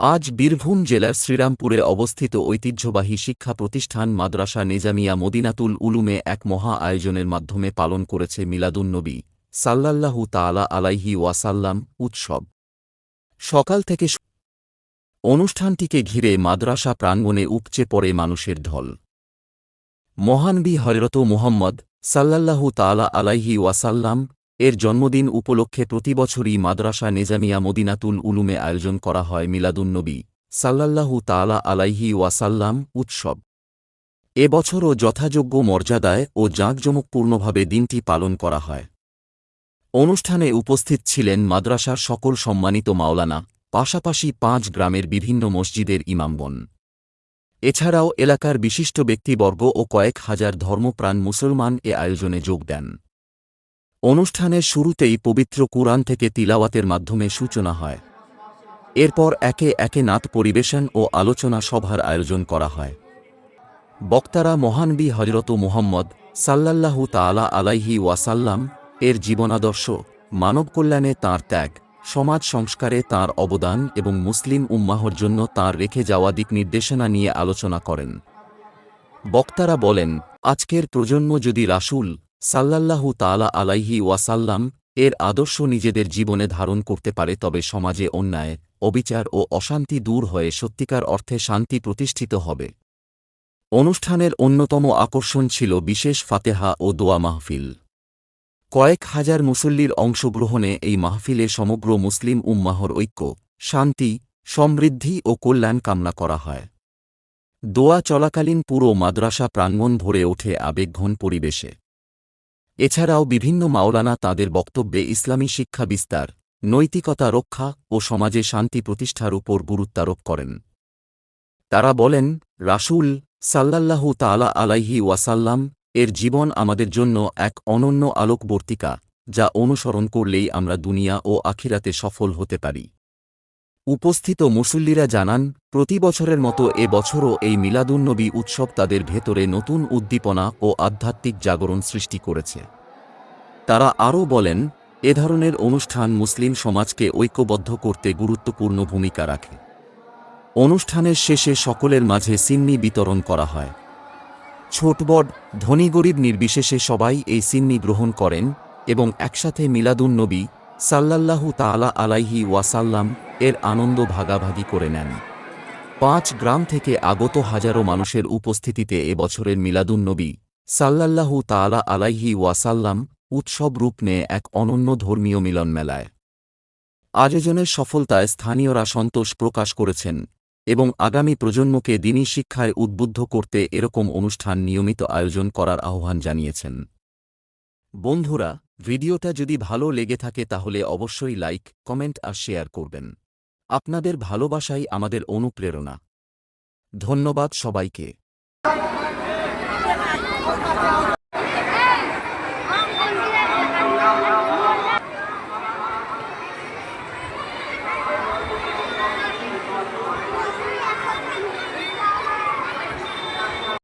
আজ বীরভূম জেলার শ্রীরামপুরে অবস্থিত ঐতিহ্যবাহী শিক্ষা প্রতিষ্ঠান মাদ্রাসা নেজামিয়া মদিনাতুল উলুমে এক মহা আয়োজনের মাধ্যমে পালন করেছে মিলাদুন্নবী সাল্লাল্লাহু তাআলা আলাইহি ওয়াসাল্লাম উৎসব। সকাল থেকে অনুষ্ঠানটিকে ঘিরে মাদ্রাসা প্রাঙ্গণে উপচে পড়ে মানুষের ঢল। মহানবী হজরত মুহাম্মদ সাল্লাল্লাহু তাআলা আলাইহি ওয়াসাল্লাম এর জন্মদিন উপলক্ষে প্রতিবছরই মাদ্রাসা নেজামিয়া মদিনাতুল উলুমে আয়োজন করা হয় মিলাদুন্নবী সাল্লাল্লাহু তাআলা আলাইহি ওয়াসাল্লাম উৎসব। এবছরও যথাযোগ্য মর্যাদায় ও জাঁকজমকপূর্ণভাবে দিনটি পালন করা হয়। অনুষ্ঠানে উপস্থিত ছিলেন মাদ্রাসার সকল সম্মানিত মাওলানা, পাশাপাশি পাঁচ গ্রামের বিভিন্ন মসজিদের ইমামগণ এছাড়াও এলাকার বিশিষ্ট ব্যক্তিবর্গ ও কয়েক হাজার ধর্মপ্রাণ মুসলমান এ আয়োজনে যোগ দেন। অনুষ্ঠানের শুরুতেই পবিত্র কুরআন থেকে তিলাওয়াতের মাধ্যমে সূচনা হয়। এরপর একে একে নাত পরিবেশন ও আলোচনা সভার আয়োজন করা হয়। বক্তারা মহানবী হজরত মুহম্মদ সাল্লাল্লাহু তাআলা আলাইহি ওয়াসাল্লাম এর জীবনাদর্শ, মানব কল্যাণে তাঁর ত্যাগ, সমাজ সংস্কারে তাঁর অবদান এবং মুসলিম উম্মাহর জন্য তাঁর রেখে যাওয়া দিক নির্দেশনা নিয়ে আলোচনা করেন। বক্তারা বলেন, আজকের প্রজন্ম যদি রাসূল সাল্লাল্লাহু তাআলা আলাইহি ওয়াসাল্লাম এর আদর্শ নিজেদের জীবনে ধারণ করতে পারে তবে সমাজে অন্যায়, অবিচার ও অশান্তি দূর হয়ে সত্যিকার অর্থে শান্তি প্রতিষ্ঠিত হবে। অনুষ্ঠানের অন্যতম আকর্ষণ ছিল বিশেষ ফাতেহা ও দোয়া মাহফিল। কয়েক হাজার মুসল্লির অংশগ্রহণে এই মাহফিলে সমগ্র মুসলিম উম্মাহর ঐক্য, শান্তি, সমৃদ্ধি ও কল্যাণ কামনা করা হয়। দোয়া চলাকালীন পুরো মাদ্রাসা প্রাঙ্গণ ভরে ওঠে আবেগঘন পরিবেশে। এছাড়াও বিভিন্ন মাওলানা তাদের বক্তব্যে ইসলামী শিক্ষা বিস্তার, নৈতিকতা রক্ষা ও সমাজে শান্তি প্রতিষ্ঠার উপর গুরুত্বারোপ করেন। তারা বলেন, রাসূল সাল্লাল্লাহু তাআলা আলাইহি ওয়াসাল্লাম এর জীবন আমাদের জন্য এক অনন্য আলোকবর্তিকা, যা অনুসরণ করলেই আমরা দুনিয়া ও আখিরাতে সফল হতে পারি। উপস্থিত মুসল্লিরা জানান, প্রতি বছরের মতো এ বছরও এই মিলাদুন্নবী উৎসব তাদের ভেতরে নতুন উদ্দীপনা ও আধ্যাত্মিক জাগরণ সৃষ্টি করেছে। তারা আরও বলেন, এ ধরনের অনুষ্ঠান মুসলিম সমাজকে ঐক্যবদ্ধ করতে গুরুত্বপূর্ণ ভূমিকা রাখে। অনুষ্ঠানের শেষে সকলের মাঝে সিন্নি বিতরণ করা হয়। ছোট বড়, ধনী গরিব নির্বিশেষে সবাই এই সিন্নি গ্রহণ করেন এবং একসাথে মিলাদুন্নবী সাল্লাল্লাহু তাআলা আলাইহি ওয়াসাল্লাম এর আনন্দ ভাগাভাগি করে নেন। পাঁচ গ্রাম থেকে আগত হাজারো মানুষের উপস্থিতিতে এবছরের মিলাদুন নবী সাল্লাল্লাহু তাআলা আলাইহি ওয়াসাল্লাম উৎসব রূপ নেয় এক অনন্য ধর্মীয় মিলন মেলায় আয়োজনের সফলতায় স্থানীয়রা সন্তোষ প্রকাশ করেছেন এবং আগামী প্রজন্মকে দিনী শিক্ষায় উদ্বুদ্ধ করতে এরকম অনুষ্ঠান নিয়মিত আয়োজন করার আহ্বান জানিয়েছেন। বন্ধুরা, ভিডিওটা যদি ভালো লেগে থাকে তাহলে অবশ্যই লাইক, কমেন্ট আর শেয়ার করবেন। আপনাদের ভালোবাসাই আমাদের অনুপ্রেরণা। ধন্যবাদ সবাইকে।